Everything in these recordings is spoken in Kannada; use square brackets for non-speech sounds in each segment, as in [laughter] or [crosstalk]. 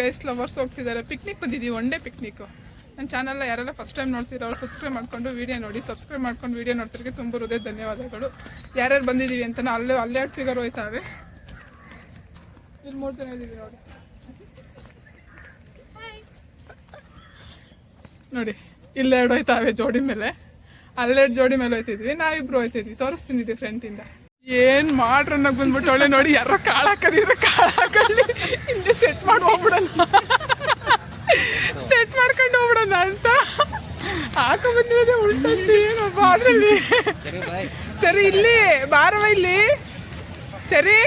ಗೈಸ್ ಲವರ್ಸ್ ಹೋಗ್ತಿದ್ದಾರೆ. ಪಿಕ್ನಿಕ್ ಬಂದಿದ್ದೀವಿ ಒನ್ ಡೇ ಪಿಕ್ನಿಕ್ ನನ್ನ ಚಾನಲ್ನ ಯಾರೆಲ್ಲ ಫಸ್ಟ್ ಟೈಮ್ ನೋಡ್ತೀರೋ ಅವ್ರು ಸಬ್ಸ್ಕ್ರೈಬ್ ಮಾಡ್ಕೊಂಡು ವೀಡಿಯೋ ನೋಡಿ ಸಬ್ಸ್ಕ್ರೈಬ್ ಮಾಡ್ಕೊಂಡು ವೀಡಿಯೋ ನೋಡ್ತಿರೋಕ್ಕೆ ತುಂಬ ಹೃದಯ ಧನ್ಯವಾದಗಳು. ಯಾರ್ಯಾರು ಬಂದಿದ್ದೀವಿ ಅಂತ ಅಲ್ಲೇ ಅಲ್ಲೇ ಎರಡು ಫಿಗರ್ ಹೋಯ್ತಾವೆ. ಇಲ್ಲಿ ಮೂರು ಜನ ಇದ್ದೀವಿ ನೋಡಿ. ನೋಡಿ, ಇಲ್ಲೆರಡು ಹೋಯ್ತಾವೆ ಜೋಡಿ ಮೇಲೆ. ಅಲ್ಲೆರಡು ಜೋಡಿ ಮೇಲೆ ಹೋಯ್ತಿದ್ವಿ. ನಾವಿಬ್ರು ಹೋಯ್ತಿದ್ವಿ. ತೋರಿಸ್ತೀನಿ ಡಿಫ್ರೆಂಟಿಂದ ಏನ್ ಮಾಡ್ರನ್ನ ಬಂದ್ಬಿಟ್ಟು ಒಳ್ಳೆ ನೋಡಿ ಯಾರೋ ಕಾಳ ಹಾಕಲ್ಲಿ. ಹಿಂದೆ ಸೆಟ್ ಮಾಡಿ ಹೋಗ್ಬಿಡಲ್ಲ ಸೆಟ್ ಮಾಡ್ಕೊಂಡು ಹೋಗ್ಬಿಡಲ್ಲ ಅಂತ. ಹಾಕ ಬಂದಿರೋದೇ ಉಲ್ಟಲ್ಲಿ ಏನಪ್ಪ ಅದ್ರಲ್ಲಿ? ಸರಿ, ಇಲ್ಲಿ ಬಾರವ ಇಲ್ಲಿ. ಸರಿ.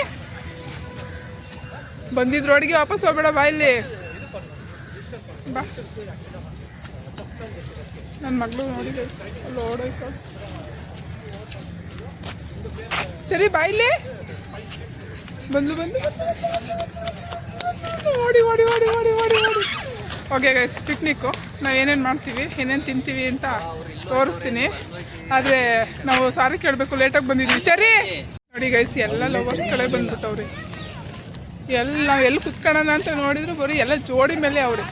ಬಂದಿದ್ ರೋಡ್ಗೆ ವಾಪಸ್ ಹೋಗ್ಬೇಡ ಬಾ ಇಲ್ಲಿ. ಬಾ. ನನ್ನ ಮಗಳು ನೋಡಿದೆ ಅಲ್ಲಿ ಓಡೋಯ್ತು. ಸರಿ ಬಾಯ್ಲಿ. ಬಂದು ಬಂದು ಓಡಿ ಓಡಿ ಓಡಿ ಓಡಿ ಓಡಿ ಓಡಿ. ಓಕೆ ಗೈಸ್ ಪಿಕ್ನಿಕ್ಕು ನಾವು ಏನೇನು ಮಾಡ್ತೀವಿ, ಏನೇನು ತಿಂತೀವಿ ಅಂತ ತೋರಿಸ್ತೀನಿ. ಆದರೆ ನಾವು ಸಾರಿ ಕೇಳಬೇಕು ಲೇಟಾಗಿ ಬಂದಿದ್ವಿ. ಸರಿ ನೋಡಿ ಗೈಸ್ ಎಲ್ಲ ಲವರ್ಸ್ಗಳೇ ಬಂದ್ಬಿಟ್ಟವ್ರಿ. ಎಲ್ಲ ನಾವು ಎಲ್ಲಿ ಕುತ್ಕೊಳ್ಳೋಣ ಅಂತ ನೋಡಿದ್ರು ಬರೀ ಎಲ್ಲ ಜೋಡಿ ಮೇಲೆ ಅವ್ರಿ.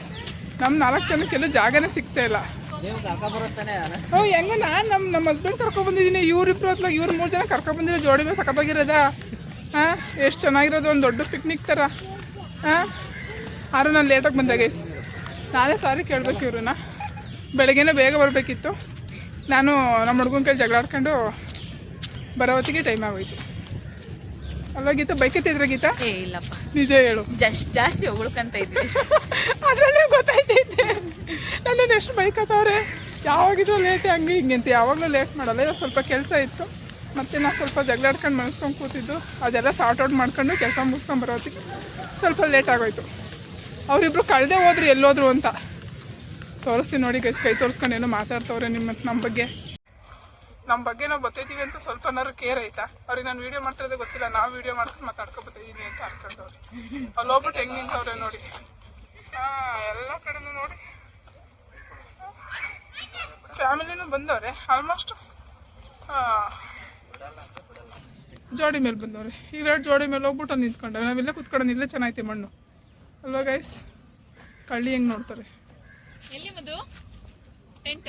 ನಮ್ಮ ನಾಲ್ಕು ಜನಕ್ಕೆಲ್ಲೂ ಜಾಗನೇ ಸಿಗ್ತಾ ಇಲ್ಲ. ನೀವು ಕರ್ಕೊಂಬರುತ್ತಾನೆ ಓ ಹೆಂಗ ನಾನು ನಮ್ಮ ನಮ್ಮ ಹಸ್ಬೆಂಡ್ ಕರ್ಕೊಂಡ್ ಬಂದಿದ್ದೀನಿ. ಇವ್ರಿಬ್ರು ಹೊತ್ಲಾಗ ಇವ್ರು ಮೂರು ಜನ ಕರ್ಕೊಂಡ್ ಬಂದಿರೋ ಜೋಡಿ ಮೇಲೆ ಸಖತ್ತಾಗಿರೋದ ಹಾಂ? ಎಷ್ಟು ಚೆನ್ನಾಗಿರೋದು? ಒಂದು ದೊಡ್ಡ ಪಿಕ್ನಿಕ್ ಥರ ಹಾಂ? ಆರು ನಾನು ಲೇಟಾಗಿ ಬಂದೆ ಗೈಸ್ ನಾನೇ ಸಾರಿ ಕೇಳಬೇಕು ಇವ್ರನ್ನ. ಬೆಳಗ್ಗೆನೇ ಬೇಗ ಬರಬೇಕಿತ್ತು. ನಾನು ನಮ್ಮ ಹುಡುಗನ ಕೈ ಜಗಳಾಡ್ಕೊಂಡು ಬರೋ ಹೊತ್ತಿಗೆ ಟೈಮ್ ಆಗೋಯ್ತು. ಅಲ್ವಾ ಗೀತಾ ಬೈಕ್ ಎತ್ತಿದ್ರೆ ಗೀತಾ? ಏ ಇಲ್ಲಪ್ಪ. ನಿಜ ಹೇಳು. ಜಸ್ಟ್ ಜಾಸ್ತಿ ಹೊಗಳ್ಕಂತ ಇದ್ವಿ ಅದರಲ್ಲೇ ಗೊತ್ತಾಯ್ತೈತೆ. ನನ್ನನ್ನು ಎಷ್ಟು ಬೈಕ್ ಹತ್ತವ್ರೆ ಯಾವಾಗಿದ್ರು ಲೇಟ್ ಹಂಗೆ ಹಿಂಗೆ ಅಂತ ಯಾವಾಗಲೂ ಲೇಟ್ ಮಾಡಲ್ಲ. ಇವತ್ತು ಸ್ವಲ್ಪ ಕೆಲಸ ಇತ್ತು. ಮತ್ತೆ ನಾನು ಸ್ವಲ್ಪ ಜಗಳಾಡ್ಕೊಂಡು ಮನಸ್ಕೊಂಡು ಕೂತಿದ್ದು. ಅದೆಲ್ಲ ಸಾರ್ಟ್ ಔಟ್ ಮಾಡ್ಕೊಂಡು ಕೆಲಸ ಮುಗಿಸ್ಕೊಂಡು ಬರೋತ್ತಿಗೆ ಸ್ವಲ್ಪ ಲೇಟ್ ಆಗೋಯ್ತು. ಅವರಿಬ್ರು ಕಳೆದೇ ಹೋದ್ರು ಎಲ್ಲೋದ್ರು ಅಂತ. ತೋರಿಸ್ತೀನಿ ನೋಡಿ ಗೈಸ್ ಕೈ ತೋರಿಸ್ಕೊಂಡು ಏನೋ ಮಾತಾಡ್ತವ್ರೆ ನಿಮ್ಮ ನಮ್ಮ ಬಗ್ಗೆ. ನಮ್ಮ ಬಗ್ಗೆ ನಾವು ಬತ್ತೈತೀವಿ ಅಂತ ಸ್ವಲ್ಪನಾರು ಕೇರ್ ಐತಾ ಅವ್ರಿಗೆ ನಾನು ವೀಡಿಯೋ ಮಾಡ್ತಿರೋದೇ ಗೊತ್ತಿಲ್ಲ, ನಾವು ವೀಡಿಯೋ ಮಾಡ್ಕೊಂಡು ಮಾತಾಡ್ಕೊ ಅಂತ ಅನ್ಕೊಂಡವ್ರಿ. ಅಲ್ಲಿ ಹೋಗ್ಬಿಟ್ಟು ಹೆಂಗೆ ನಿಂತವ್ರೆ ನೋಡಿ. ಹಾಂ, ಎಲ್ಲ ಕಡೆನೂ ನೋಡಿ. ಫ್ಯಾಮಿಲಿನೂ ಬಂದವ್ರೆ ಆಲ್ಮೋಸ್ಟ್ ಜೋಡಿ ಮೇಲೆ ಬಂದವ್ರೆ. ಇವೆರಡು ಜೋಡಿ ಮೇಲೆ ಹೋಗ್ಬಿಟ್ಟು ಅಲ್ಲಿ ನಿಂತ್ಕೊಂಡವೆ ನಾವೆಲ್ಲ ಕುತ್ಕೊಂಡು ಇಲ್ಲೇ ಚೆನ್ನಾಗೈತೆ ಮಣ್ಣು. ಅಲ್ವಾ ಗೈಸ್ ಕಳ್ಳಿ ಹೆಂಗೆ ನೋಡ್ತಾರೆ? ಎಲ್ಲಿ ಮದು ಟೆಂಟ್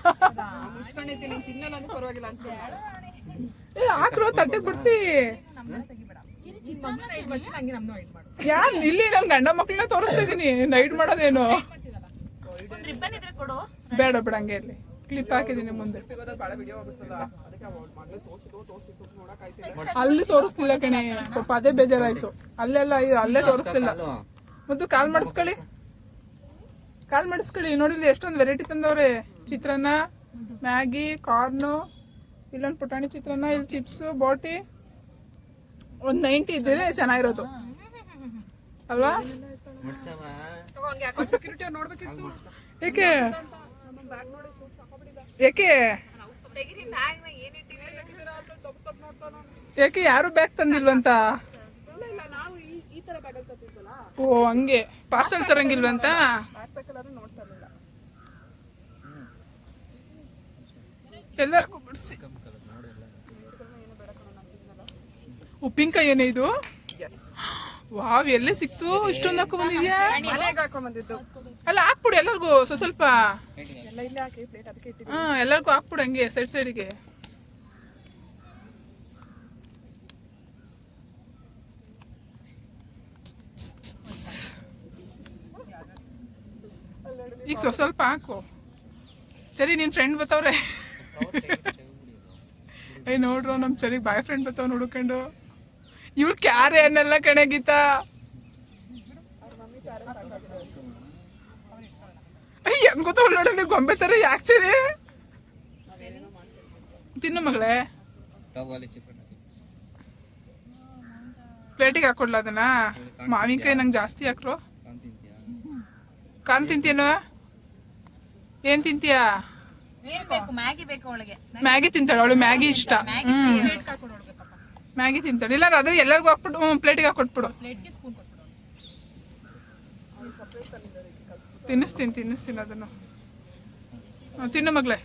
ತಿನ್ನಲ್ಲ ಅಂದ್ರೆ ಪರವಾಗಿಲ್ಲ ಅಂತ ಏ ಹಾಕ್ರು ಯಾರು ಇಲ್ಲಿ ನಮ್ಮ ಗಂಡ ಮಕ್ಳನ್ನ ತೋರಿಸ್ತಿದೀನಿ ನೈಟ್ ಮಾಡೋದೇನು? ಒಂದ್ ಇದ್ರೆ ಕೊಡು. ಬೇಡ ಬೇಡ ಹಂಗೆ ಇರ್ಲಿ. ಕ್ಲಿಪ್ ಹಾಕಿದೀನಿ ಮುಂದೆ. ಅಲ್ಲಿ ತೋರಿಸ್ತಿಲ್ಲ ಕಣೆ. ಪಾಪ ಅದೇ ಬೇಜಾರಾಯ್ತು. ಅಲ್ಲೆಲ್ಲ ಇದು ಅಲ್ಲೇ ತೋರಿಸ್ತಿಲ್ಲ. ಮತ್ತು ಕಾಲ್ ಮಾಡಿಸ್ಕೊಳ್ಳಿ. ಕಾಲ್ ಮಾಡಿಸ್ಕೊಳ್ಳಿ. ನೋಡಿಲ್ಲ ಎಷ್ಟೊಂದು ವೆರೈಟಿ ತಂದವ್ರೆ. ಚಿತ್ರಾನ್ನ ಮ್ಯಾಗಿ ಕಾರ್ನು ಇಲ್ಲೊಂದು ಪುಟಾಣಿ ಚಿತ್ರಾನ್ನ ಇಲ್ಲಿ ಚಿಪ್ಸು ಬೋಟಿ. ಒಂದು ನೈಂಟಿ ಇದ್ದರೆ ಚೆನ್ನಾಗಿರೋದು. ಅಲ್ವಾ? ಏಕೆ? ಏಕೆ? ತೆಗಿರಿ ಬ್ಯಾಗ್ ಏನಿಟ್ಟಿವಿ ಯಾಕೆ ಯಾರು ಬ್ಯಾಗ್ ತಂದಿಲ್ವಂತ? ಓ ಹಂಗೆ. ಪಾರ್ಸಲ್ ತರಂಗಿಲ್ವಂತ ಬ್ಯಾಗ್ ಬೇಕಲ್ಲಾದ್ರೆ ನೋಡ್ತಾ ಇರಲಿಲ್ಲ ಎಲ್ಲರಿಗೂ ಬಿಡಿಸಿ ಉಪ್ಪಿನಕಾಯಿ ಏನೇ ಇದು? ವಾವ್, ಎಲ್ಲೇ ಸಿಕ್ತು? ಇಷ್ಟೊಂದು ಹಾಕೊ ಬಂದಿದ್ಯಾ? ಅಲ್ಲ, ಹಾಕ್ಬಿಡು, ಎಲ್ಲರಿಗೂ ಸ್ವಲ್ಪ ಸ್ವಲ್ಪ. ಹಾ, ಎಲ್ಲರಿಗೂ ಹಾಕ್ಬಿಡು ಹಂಗೆ, ಸೈಡ್ ಸೈಡ್ಗೆ ಈಗ ಸ್ವಲ್ಪ ಹಾಕು. ಸರಿ, ನಿನ್ ಫ್ರೆಂಡ್ ಬತ್ತವ್ರೆ. [laughs] ಏ ನೋಡ್ರು ನಮ್ಮ ಚರಿಗೆ ಬಾಯ್ ಫ್ರೆಂಡ್ ಬರ್ತಾವ್ ನೋಡ್ಕೊಂಡು ಇವಳು ಕ್ಯಾರೆ ಏನೆಲ್ಲ ಕಣೆ ಗೀತಾ. ಹೆಂಗ್ ಗೊತ್ತವಳು ನೋಡಲಿ ಗೊಂಬೆ ತರ ಯಾಕೆ ಚರಿ? ತಿನ್ನು ಮಗಳೇ. ಪ್ಲೇಟಿಗೆ ಹಾಕೊಡ್ಲ ಅದನ್ನ? ಮಾವಿನಕಾಯಿ ನಂಗೆ ಜಾಸ್ತಿ ಹಾಕ್ರು. ಕಾನ್ ತಿಂತೀನೋ ಏನ್ ತಿಂತೀಯಾ? ಬೇಕು ಮ್ಯಾಗಿ ಬೇಕು ಅವಳಿಗೆ. ಮ್ಯಾಗಿ ತಿಂತಾಳೆ ಅವಳು ಮ್ಯಾಗಿ ಇಷ್ಟ. ಹ್ಮ್. ಮ್ಯಾಗಿ ತಿಂತಾಳೆ. ಇಲ್ಲ ಅದ್ರ ಎಲ್ಲರಿಗೂ ಹಾಕ್ಬಿಟ್ಟು ಹ್ಞೂ ಪ್ಲೇಟಿಗೆ ಹಾಕೊಟ್ಬಿಡು. ಪ್ಲೇಟ್ಗೆ ಸ್ಪೂನ್ ಕೊಟ್ಬಿಡು ತಿನ್ನಿಸ್ತೀನಿ ತಿನ್ನಿಸ್ತೀನಿ ಅದನ್ನು. ತಿನ್ನು ಮಗಳೇ.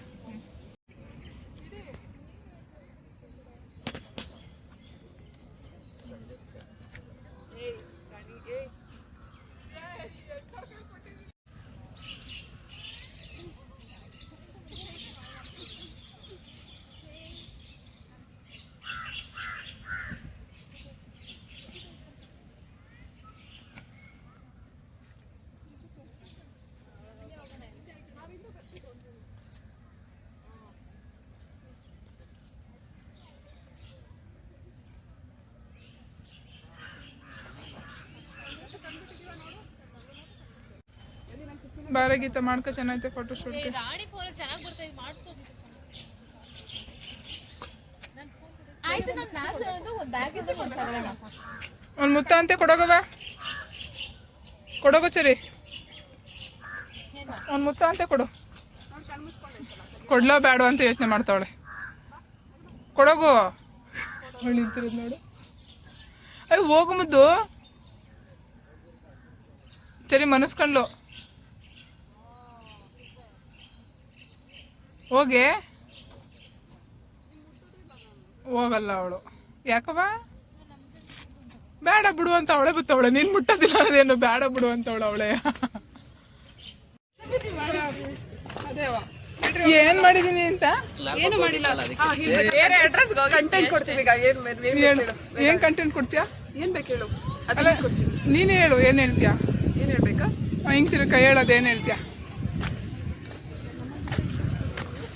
ಬಾರ ಗೀತ ಮಾಡ್ಕೊ ಚೆನ್ನಾಗೈತೆ ಫೋಟೋ ಶೂಟ್ ರಾಣಿ ಫೋನ್ ಚೆನ್ನಾಗಿ ಬರ್ತೈತೆ ಮಾಡಿಸ್ಕೋಬೇಕು ಆಯ್ತು ನಮ್ಮ ನಾಲ್ಕು ಒಂದು ಬ್ಯಾಗ್ ಇಸ್ ಕೊಡ್ತಾರೆ ಒಂದು ಮುತ್ತ ಅಂತೆ ಕೊಡೋಗವ ಕೊಡೋಗು ಚರಿ. ಒಂದು ಮುತ್ತ ಅಂತೆ ಕೊಡು. ಕೊಡ್ಲೋ ಬೇಡ ಅಂತ ಯೋಚನೆ ಮಾಡ್ತಾವಳೆ. ಕೊಡೋಗು. ನಿಂತಿರೋದು ನೋಡು. ಅಯ್ಯ ಹೋಗು ಮುದ್ದು. ಸರಿ ಮನಸ್ಕಂಡ್ಲು. ಹೋಗಿ. ಹೋಗಲ್ಲ ಅವಳು. ಯಾಕವ ಬೇಡ ಬಿಡು ಅಂತ ಅವಳೆ ಬತ್ತವಳೆ. ನೀನ್ ಮುಟ್ಟದಿಲ್ಲ ಅದೇನು ಬೇಡ ಬಿಡು ಅಂತ ಅವಳು ಅವಳೆ. ಅದೇವಾ ಏನ್ ಮಾಡಿದೀನಿ ಅಂತ? ಏನು ಮಾಡಿಲ್ಲ. ಬೇರೆ ಅಡ್ರೆಸ್ ಕಂಟೆಂಟ್ ಕೊಡ್ತೀವಿ ಈಗ. ಏನ್ ಏನು ಕಂಟೆಂಟ್ ಕೊಡ್ತೀಯಾ? ಏನ್ ಬೇಕು ಹೇಳು. ಅಲ್ಲ ನೀನೇ ಹೇಳು ಏನ್ ಹೇಳ್ತೀಯಾ? ಏನ್ ಹೇಳ್ಬೇಕಾ? ಹಿಂಗೆ ಹಿಂಗ್ ತಿರ್ಗ ಕೈ ಹೇಳೋದು ಏನ್ ಹೇಳ್ತೀಯಾ ಅಯ್ಯ,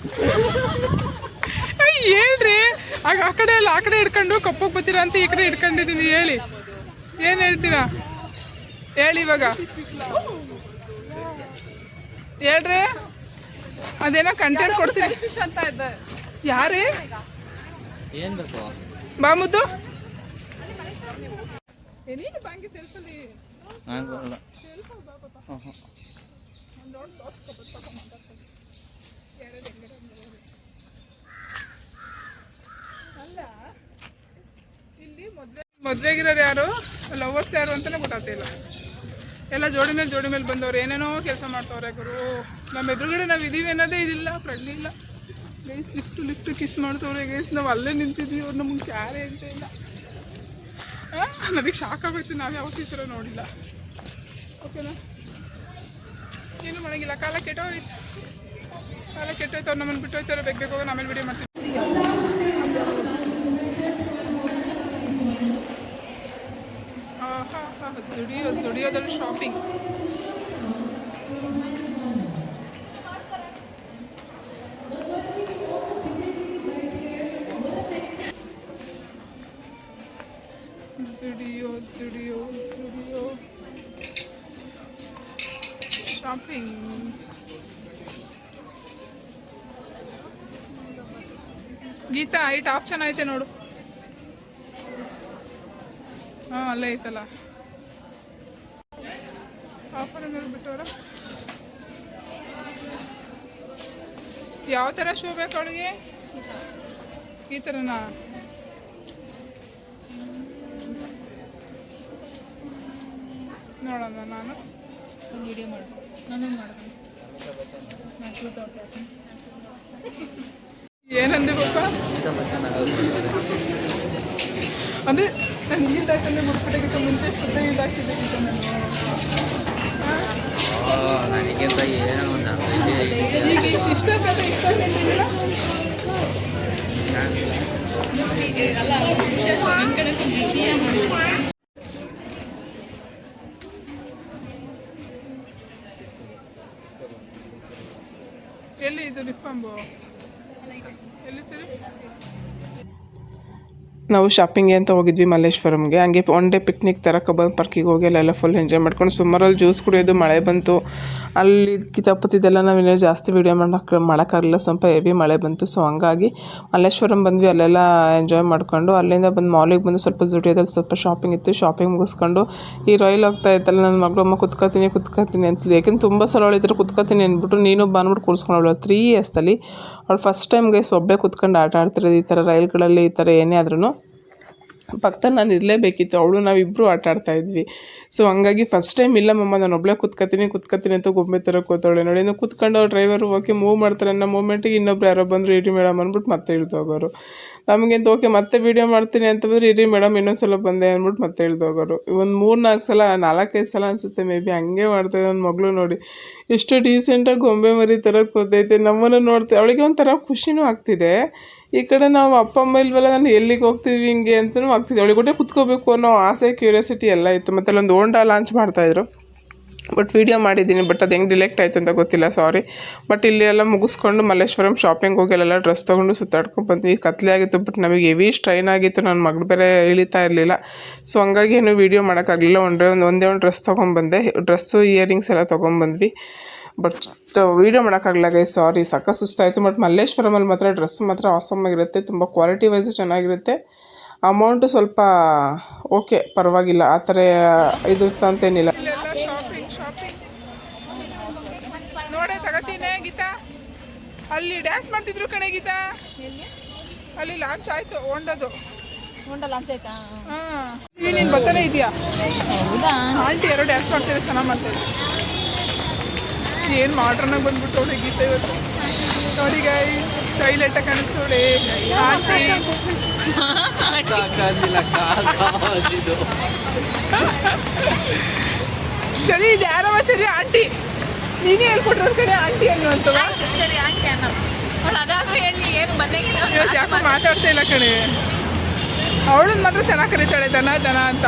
ಹೇಳ್ರಿ. ಆಗ ಆ ಕಡೆ ಎಲ್ಲ ಆ ಕಡೆ ಹಿಡ್ಕೊಂಡು ಕಪ್ಪಗೆ ಬತ್ತೀರಾ ಅಂತ ಈ ಕಡೆ ಹಿಡ್ಕೊಂಡಿದ್ದೀನಿ ಹೇಳಿ. ಏನ್ ಹೇಳ್ತೀರಾ? ಹೇಳಿ ಇವಾಗ. ಹೇಳ್ರಿ. ಅದೇನೋ ಕಂಟೆಂಟ್ ಕೊಡ್ತೀನಿ ಯಾರೇ? ಬಾ ಮುದ್ದು ಸೆಲ್ಫಲ್ಲಿ ಮದ್ವೆಗಿರೋರು ಯಾರು? ಲವರ್ಸ್ ಯಾರು ಅಂತಾನೆ ಗೊತ್ತಾಗ್ತಿಲ್ಲ ಎಲ್ಲ ಜೋಡಿ ಮೇಲೆ ಜೋಡಿ ಮೇಲೆ ಬಂದವ್ರು. ಏನೇನೋ ಕೆಲಸ ಮಾಡ್ತವ್ರೆ ಗುರು. ನಮ್ಮ ಎದುರುಗಡೆ ನಾವು ಇದೀವಿ ಅನ್ನೋದೇ ಇದಿಲ್ಲ ಪ್ರಜ್ಞೆ ಇಲ್ಲ. ಗೈಸ್ ಲಿಫ್ಟ್ ಲಿಫ್ಟ್ ಕಿಸ್ ಮಾಡ್ತವ್ರೆ ಗೈಸ್ ನಾವು ಅಲ್ಲೇ ನಿಂತಿದ್ದೀವಿ ಅವ್ರು ನಮಗೆ ಯಾರೇ ಅಂತ ಇಲ್ಲ. ನನಗೆ ಶಾಕ್ ಆಗೋಯ್ತು. ನಾವು ಯಾವತ್ತೂ ಈ ಥರ ನೋಡಿಲ್ಲ. ಓಕೆನಾ ಏನು ಮಾಡಂಗಿಲ್ಲ? ಕಾಲ ಕೆಟ್ಟೋಯ್ತು. ಕಾಲ ಕೆಟ್ಟೋಯ್ತು ಅವ್ರು ನಮ್ಮನ್ನು ಬಿಟ್ಟು ಹೋಯ್ತಾರೆ ಬೇಕು ಬೇಕು ಆಮೇಲೆ ವಿಡಿಯೋ ಮಾಡ್ತೀವಿ ಆಹಾ ಹಾ ಸ್ಟುಡಿಯೋ ಸ್ಟುಡಿಯೋದಲ್ಲಿ shopping studio studio studio shopping Geetha, ಈ ಟಾಪ್ ಚೆನ್ನಾಗೈತೆ ನೋಡು. ಹಾಂ, ಅಲ್ಲೇ ಐತಲ್ಲ. ಆಫರ್ ಬಿಟ್ಟವ್ರ ಯಾವ ಥರ ಶೂ ಬೇಕು ಅವಳಿಗೆ? ಈ ಥರನಾ ನೋಡೋಣ ನಾನು. ವಿಡಿಯೋ ಮಾಡ್ತೀನಿ ನಾನು ಮಾಡ್ತೀನಿ ಏನಂದೆ ಪಾಪ ಅಂದ್ರೆ ನಾನು ಈಲ್ಡ್ ಹಾಕಂದ್ರೆ ಮುಟ್ಬಿಟ್ಟಕ್ಕಿಂತ ಮುಂಚೆ ಶುದ್ಧ ಈಲ್ಡ್ ಅಂತ ನಾನು ನನಗಿಂತ ಏನೋ. ಈಗ ಇಷ್ಟು ಇಷ್ಟ ಎಲ್ಲಿ ಇದು ಲಿಪ್ಪಂಬು ನಾವು ಶಾಪಿಂಗ್ಗೆ ಅಂತ ಹೋಗಿದ್ವಿ ಮಲ್ಲೇಶ್ವರಂಗೆ. ಹಂಗೆ ಒನ್ ಡೇ ಪಿಕ್ನಿಕ್ ಥರ ಕಬ್ಬನ್ ಪಾರ್ಕಿಗೆ ಹೋಗಿ ಅಲ್ಲೆಲ್ಲ ಫುಲ್ ಎಂಜಾಯ್ ಮಾಡ್ಕೊಂಡು ಸುಮಾರಲ್ಲಿ ಜ್ಯೂಸ್ ಕುಡಿಯೋದು, ಮಳೆ ಬಂತು. ಅಲ್ಲಿ ಕಿತಾಪತಿದೆಲ್ಲ ನಾವಿನ್ನೂ ಜಾಸ್ತಿ ವೀಡಿಯೋ ಮಾಡೋಕ್ಕೆ ಮಾಡೋಕ್ಕಾಗಲಿಲ್ಲ, ಸ್ವಲ್ಪ ಹೆವಿ ಮಳೆ ಬಂತು. ಸೊ ಹಂಗಾಗಿ ಮಲ್ಲೇಶ್ವರಂ ಬಂದ್ವಿ, ಅಲ್ಲೆಲ್ಲ ಎಂಜಾಯ್ ಮಾಡಿಕೊಂಡು ಅಲ್ಲಿಂದ ಬಂದು ಮಾಲಿಗೆ ಬಂದು ಸ್ವಲ್ಪ ಜುಡಿಯೋದಲ್ಲಿ ಸ್ವಲ್ಪ ಶಾಪಿಂಗ್ ಇತ್ತು. ಶಾಪಿಂಗ್ ಮುಗಿಸ್ಕೊಂಡು ಈ ರೈಲ್ ಹೋಗ್ತಾ ಇತ್ತಲ್ಲ ನನ್ನ ಮಗಳು, ಅಮ್ಮ, ಕುತ್ಕೋತೀನಿ ಕುತ್ಕೋತೀನಿ ಅಂತ ಯಾಕೆಂದ್ರೆ ತುಂಬ ಸಲ ಅವಳಿದ್ರೆ ಕುತ್ಕೋತೀನಿ ಅಂದ್ಬಿಟ್ಟು ನೀನು ಬಂದ್ಬಿಟ್ಟು ಕೂರಿಸ್ಕೊಂಡು ತ್ರೀ ಇಯರ್ಸಲ್ಲಿ ಅವಳು ಫಸ್ಟ್ ಟೈಮ್ ಗೈಸ್ ಒಬ್ಬಳೇ ಕುತ್ಕೊಂಡು ಆಟ ಆಡ್ತಿರೋದು ಈ ಥರ ರೈಲ್ಗಳಲ್ಲಿ ಈ ಥರ ಏನೇ ಆದ್ರೂ ಪಕ್ಕದಲ್ಲಿ ನಾನು ಇರಲೇಬೇಕಿತ್ತು, ಅವಳು ನಾವಿಬ್ಬರು ಆಟ ಆಡ್ತಾ ಇದ್ವಿ. ಸೊ ಹಂಗಾಗಿ ಫಸ್ಟ್ ಟೈಮ್ ಇಲ್ಲ ಮಮ್ಮ ನಾನು ಒಬ್ಬಳೇ ಕುತ್ಕತೀನಿ ಕುತ್ಕತೀನಿ ಅಂತ ಗೊಂಬೆ ಥರ ಕೂತವಳೆ ನೋಡಿ. ಇನ್ನು ಕುತ್ಕೊಂಡು ಡ್ರೈವರು ಓಕೆ ಮೂವ್ ಮಾಡ್ತಾರೆ. ಅನ್ನೋ ಮೂಮೆಂಟಿಗೆ ಇನ್ನೊಬ್ರು ಯಾರೋ ಬಂದರು, ಇರಿ ಮೇಡಮ್ ಅಂದ್ಬಿಟ್ಟು ಮತ್ತೆ ಇಳ್ದೋಗೋರು ನಮಗಂತ ಓಕೆ ಮತ್ತೆ ವೀಡಿಯೋ ಮಾಡ್ತೀನಿ ಅಂತ ಬಂದರೆ, ಇರಿ ಮೇಡಮ್ ಇನ್ನೊಂದ್ಸಲ ಬಂದೆ ಅಂದ್ಬಿಟ್ಟು ಮತ್ತೆ ಇಳ್ದೋಗೋರು ಒಂದು ಮೂರು ನಾಲ್ಕು ಸಲ, ನಾಲ್ಕೈದು ಸಲ ಅನಿಸುತ್ತೆ ಮೇ ಬಿ ಹಂಗೆ ಮಾಡ್ತಾರೆ ನನ್ನ ಮಗಳು ನೋಡಿ. ಎಷ್ಟು ಡೀಸೆಂಟಾಗಿ ಗೊಂಬೆ ಮರಿ ಥರ ಕೂತೈತೆ ನಮ್ಮನ್ನು ನೋಡ್ತೀವಿ ಅವಳಿಗೆ ಒಂಥರ ಖುಷಿನೂ ಆಗ್ತಿದೆ. ಈ ಕಡೆ ನಾವು ಅಪ್ಪ, ಅಮ್ಮ ಇಲ್ವಲ್ಲ, ನಾನು ಎಲ್ಲಿಗೆ ಹೋಗ್ತೀವಿ ಹಿಂಗೆ ಅಂತಲೂ ಆಗ್ತಿದೆ. ಗುಟ್ಟೆ ಕುತ್ಕೋಬೇಕು ಅನ್ನೋ ಆಸೆ ಕ್ಯೂರಿಯಾಸಿಟಿ ಎಲ್ಲ ಇತ್ತು. ಮತ್ತು ಅಲ್ಲೊಂದು ಓಂಡಾ ಲಾಂಚ್ ಮಾಡ್ತಾಯಿದ್ರು ಬಟ್ ವೀಡಿಯೋ ಮಾಡಿದ್ದೀನಿ ಬಟ್ ಅದು ಹೆಂಗೆ ಡಿಲೆಕ್ಟ್ ಆಯಿತು ಅಂತ ಗೊತ್ತಿಲ್ಲ ಸಾರಿ ಬಟ್ ಇಲ್ಲಿ ಎಲ್ಲ ಮುಗಿಸ್ಕೊಂಡು ಮಲ್ಲೇಶ್ವರಂ ಶಾಪಿಂಗ್ ಹೋಗಿ ಅಲ್ಲೆಲ್ಲ ಡ್ರೆಸ್ ತೊಗೊಂಡು ಸುತ್ತಾಡ್ಕೊಂಡು ಬಂದ್ವಿ. ಕತ್ಲೆ ಆಗಿತ್ತು ಬಟ್ ನಮಗೆ ಹೆವಿ ಸ್ಟ್ರೈನ್ ಆಗಿತ್ತು. ನನ್ನ ಮಗಳು ಬೇರೆ ಇಳಿತಾ ಇರಲಿಲ್ಲ. ಸೊ ಹಂಗಾಗಿ ಏನು ವೀಡಿಯೋ ಮಾಡೋಕ್ಕಾಗಲಿಲ್ಲ. ಒಂದೇ, ಒಂದು ಒಂದೇ ಒಂದು ಡ್ರೆಸ್ ತೊಗೊಂಬಂದೆ. ಡ್ರೆಸ್ಸು ಇಯರಿಂಗ್ಸ್ ಎಲ್ಲ ತೊಗೊಂಬಂದ್ವಿ. ಬಟ್ ವೀಡಿಯೋ ಮಾಡೋಕ್ಕಾಗಲ್ಲ ಗೈ ಸಾರಿ ಸಕ್ಕ ಸುಸ್ತಾಯಿತು. ಬಟ್ ಮಲ್ಲೇಶ್ವರಮಲ್ಲಿ ಮಾತ್ರ ಡ್ರೆಸ್ ಮಾತ್ರ ಆಸಮ್ ಆಗಿರುತ್ತೆ. ತುಂಬ ಕ್ವಾಲಿಟಿ ವೈಸು ಚೆನ್ನಾಗಿರುತ್ತೆ. ಅಮೌಂಟು ಸ್ವಲ್ಪ ಓಕೆ ಪರವಾಗಿಲ್ಲ. ಆ ಥರ ಇದು ಅಂತೇನಿಲ್ಲ ಶಾಪಿಂಗ್ ಶಾಪಿಂಗ್ ನೋಡೆ ತಗತೀನಿ ಗೀತಾ. ಅಲ್ಲಿ ಡ್ಯಾನ್ಸ್ ಮಾಡ್ತಿದ್ರು ಕಣೆ ಗೀತಾ. ಅಲ್ಲಿ ಲಾಂಚ್ ಆಯ್ತು ಹೊಂಡದು. ಹೊಂಡ ಲಾಂಚ್ ಆಯ್ತಾ? ಹಾಂ. ನೀನು ಬರ್ತಾನೆ ಇದೆಯಾ? ಹೌದಾ? ಆಂಟಿ ಯಾರೋ ಡ್ಯಾನ್ಸ್ ಮಾಡ್ತೀರಾ ಚೆನ್ನಾಗಿ ಮಾಡ್ತಾರೆ ಏನು ಮಾಡ್ರನ್ನ ಬಂದ್ಬಿಟ್ಟು ನೋಡಿ ಗೀತೆ ಇವತ್ತು. ನೋಡಿ ಗೈ ಸೈಲೆಂಟಾಗಿ ಕಾಣಿಸ್ತವಳೆ ಆಂಟಿ ಚಳಿ ಇದು ಯಾರವ ಚಳಿ ಆಂಟಿ. ನೀನೇ ಹೇಳ್ಕೊಟ್ರ ಕಡೆ ಆಂಟಿ ಅನ್ನುವಂಥವ ಸರಿ ಆಂಟಿ ಅಣ್ಣ ಅವಳು ಅದಾದ್ರೂ ಹೇಳಿ ಏನು ಇವತ್ತು ಯಾಕೋ ಮಾತಾಡ್ತಾ ಇಲ್ಲ ಕಣೆ. ಅವಳನ್ನ ಮಾತ್ರ ಚೆನ್ನಾಗಿ ಕರೀತಾಳೆ ದನ ದನ ಅಂತ.